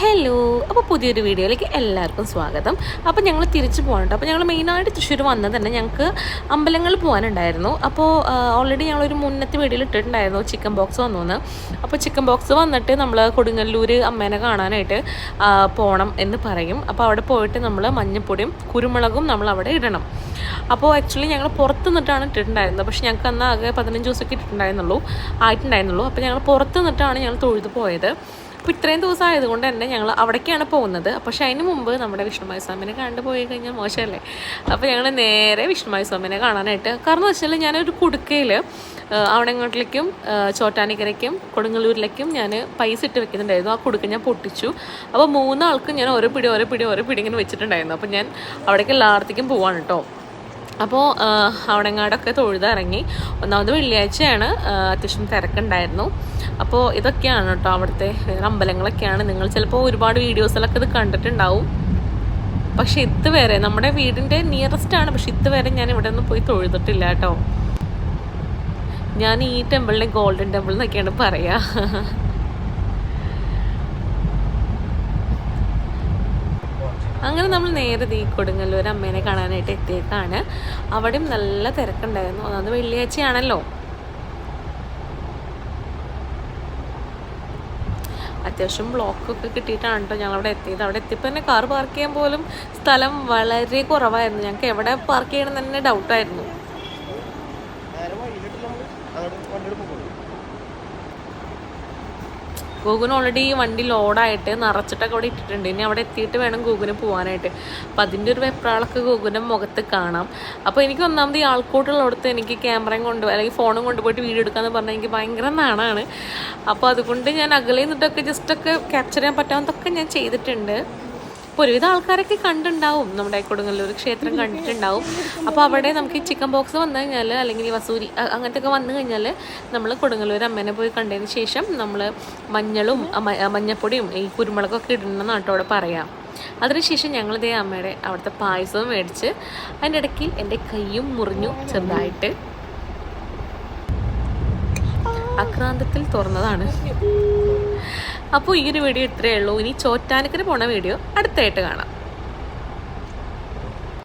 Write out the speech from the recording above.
Hello അപ്പോൾ പുതിയൊരു വീഡിയോയിലേക്ക് എല്ലാവർക്കും സ്വാഗതം. അപ്പോൾ ഞങ്ങൾ തിരിച്ചു പോകണുണ്ട് അപ്പോൾ ഞങ്ങൾ മെയിനായിട്ട് തൃശ്ശൂർ വന്നത് തന്നെ ഞങ്ങൾക്ക് അമ്പലങ്ങളിൽ പോകാനുണ്ടായിരുന്നു. അപ്പോൾ ഓൾറെഡി ഞങ്ങളൊരു മുന്നത്തെ വീഡിയോയിൽ ഇട്ടിട്ടുണ്ടായിരുന്നു. ചിക്കൻ ബോക്സ് വന്നു അപ്പോൾ ചിക്കൻ ബോക്സ് വന്നിട്ട് നമ്മൾ കൊടുങ്ങല്ലൂർ അമ്മേനെ കാണാനായിട്ട് പോകണം എന്ന് പറയും. അപ്പോൾ അവിടെ പോയിട്ട് നമ്മൾ മഞ്ഞപ്പൊടിയും കുരുമുളകും നമ്മൾ അവിടെ ഇടണം. അപ്പോൾ ആക്ച്വലി ഞങ്ങൾ പുറത്ത് നിന്നിട്ടാണ് ഇട്ടിട്ടുണ്ടായിരുന്നത്. പക്ഷേ ഞങ്ങൾക്ക് അന്ന് ആകെ പതിനഞ്ച് ദിവസമൊക്കെ ഇട്ടിട്ടുണ്ടായിരുന്നുള്ളൂ. ആയിട്ടുണ്ടായിരുന്നുള്ളൂ. അപ്പോൾ ഞങ്ങൾ പുറത്ത് നിന്നിട്ടാണ് ഞങ്ങൾ തൊഴുത് പോയത്. അപ്പോൾ ഇത്രയും ദിവസം ആയതുകൊണ്ട് തന്നെ ഞങ്ങൾ അവിടേക്കാണ് പോകുന്നത്. പക്ഷേ അതിന് മുമ്പ് നമ്മുടെ വിഷ്ണുമായ സ്വാമിനെ കണ്ടു പോയി കഴിഞ്ഞാൽ മോശമല്ലേ? അപ്പോൾ ഞങ്ങൾ നേരെ വിഷ്ണുമായ സ്വാമിനെ കാണാനായിട്ട് കാരണം എന്ന് വെച്ചാൽ ഞാനൊരു കുടുക്കയിൽ അവിടെങ്ങോട്ടിലേക്കും ചോട്ടാനിക്കരയ്ക്കും കൊടുങ്ങല്ലൂരിലേക്കും ഞാൻ പൈസ ഇട്ട് വെക്കുന്നുണ്ടായിരുന്നു. ആ കുടുക്ക ഞാൻ പൊട്ടിച്ചു. അപ്പോൾ മൂന്നാൾക്കും ഞാൻ ഓരോ പിടി ഓരോ പിടി ഓരോ പിടി ഇങ്ങനെ വെച്ചിട്ടുണ്ടായിരുന്നു. അപ്പോൾ ഞാൻ അവിടേക്ക് എല്ലായിടത്തേക്കും പോവാണ് കേട്ടോ അപ്പോൾ അവിടെങ്ങാടൊക്കെ തൊഴുതിറങ്ങി. ഒന്നാമത് വെള്ളിയാഴ്ചയാണ് അത്യാവശ്യം തിരക്കുണ്ടായിരുന്നു. അപ്പോൾ ഇതൊക്കെയാണ് കേട്ടോ അവിടുത്തെ അമ്പലങ്ങളൊക്കെയാണ്. നിങ്ങൾ ചിലപ്പോൾ ഒരുപാട് വീഡിയോസിലൊക്കെ ഇത് കണ്ടിട്ടുണ്ടാവും. പക്ഷെ ഇതുവരെ നമ്മുടെ വീടിന്റെ നിയറസ്റ്റ് ആണ്. പക്ഷെ ഇതുവരെ ഞാൻ ഇവിടെ ഒന്നും പോയി തൊഴുതിട്ടില്ല കേട്ടോ. ഞാൻ ഈ ടെമ്പിളിനെ ഗോൾഡൻ ടെമ്പിൾ എന്നൊക്കെയാണ് പറയുക അങ്ങനെ നമ്മൾ നേരെ ഈ കൊടുങ്ങല്ലൂർ അമ്മേനെ കാണാനായിട്ട് എത്തിയേക്കാണ്. അവിടെയും നല്ല തിരക്കുണ്ടായിരുന്നു. അതായത് വെള്ളിയാഴ്ചയാണല്ലോ. അത്യാവശ്യം ബ്ലോക്കൊക്കെ കിട്ടിയിട്ടാണ് കേട്ടോ ഞങ്ങൾ അവിടെ എത്തിയത്. അവിടെ എത്തിയപ്പോൾ തന്നെ കാർ പാർക്ക് ചെയ്യാൻ പോലും സ്ഥലം വളരെ കുറവായിരുന്നു. ഞങ്ങൾക്ക് എവിടെ പാർക്ക് ചെയ്യണം തന്നെ ഡൗട്ടായിരുന്നു ഗൂഗിന് ഓൾറെഡി ഈ വണ്ടി ലോഡായിട്ട് നിറച്ചിട്ടൊക്കെ അവിടെ ഇട്ടിട്ടുണ്ട്. ഇനി അവിടെ എത്തിയിട്ട് വേണം ഗൂഗിന് പോകാനായിട്ട് അപ്പം അതിന്റെ ഒരു വെപ്രാളൊക്കെ ഗൂഗിന്റെ മുഖത്ത് കാണാം. അപ്പോൾ എനിക്ക് ഒന്നാമത് ഈ ആൾക്കൂട്ടുള്ളടത്ത് എനിക്ക് ക്യാമറയും കൊണ്ട് അല്ലെങ്കിൽ ഫോണും കൊണ്ടുപോയിട്ട് വീഡിയോ എടുക്കാമെന്ന് പറഞ്ഞാൽ എനിക്ക് ഭയങ്കര നാണാണ്. അപ്പോൾ അതുകൊണ്ട് ഞാൻ അകലെ നിന്നിട്ടൊക്കെ ജസ്റ്റൊക്കെ ക്യാപ്ചർ ചെയ്യാൻ പറ്റാവുന്നതൊക്കെ ഞാൻ ചെയ്തിട്ടുണ്ട്. അപ്പോൾ ഒരുവിധ ആൾക്കാരൊക്കെ കണ്ടുണ്ടാവും. നമ്മുടെ കൊടുങ്ങല്ലൂർ ക്ഷേത്രം കണ്ടിട്ടുണ്ടാവും. അപ്പോൾ അവിടെ നമുക്ക് ഈ ചിക്കൻ ബോക്സ് വന്നു കഴിഞ്ഞാൽ അല്ലെങ്കിൽ വസൂരി അങ്ങനത്തെ ഒക്കെ വന്നു കഴിഞ്ഞാൽ നമ്മൾ കൊടുങ്ങല്ലൂർ അമ്മേനെ പോയി കണ്ടതിന് ശേഷം നമ്മൾ മഞ്ഞളും മഞ്ഞപ്പൊടിയും ഈ കുരുമുളകൊക്കെ ഇടണം നാട്ടോ അവിടെ പറയാം. അതിനുശേഷം ഇതേ അമ്മയുടെ അവിടുത്തെ പായസവും മേടിച്ച് അതിന്റെ ഇടയ്ക്ക് എന്റെ കൈയും മുറിഞ്ഞു ചെറുതായിട്ട് അക്രാന്തത്തിൽ തുറന്നതാണ്. അപ്പോൾ ഈ ഒരു വീഡിയോ ഇത്രയേ ഉള്ളൂ. ഇനി ചോറ്റാനക്കിന് പോണ വീഡിയോ അടുത്തായിട്ട് കാണാം.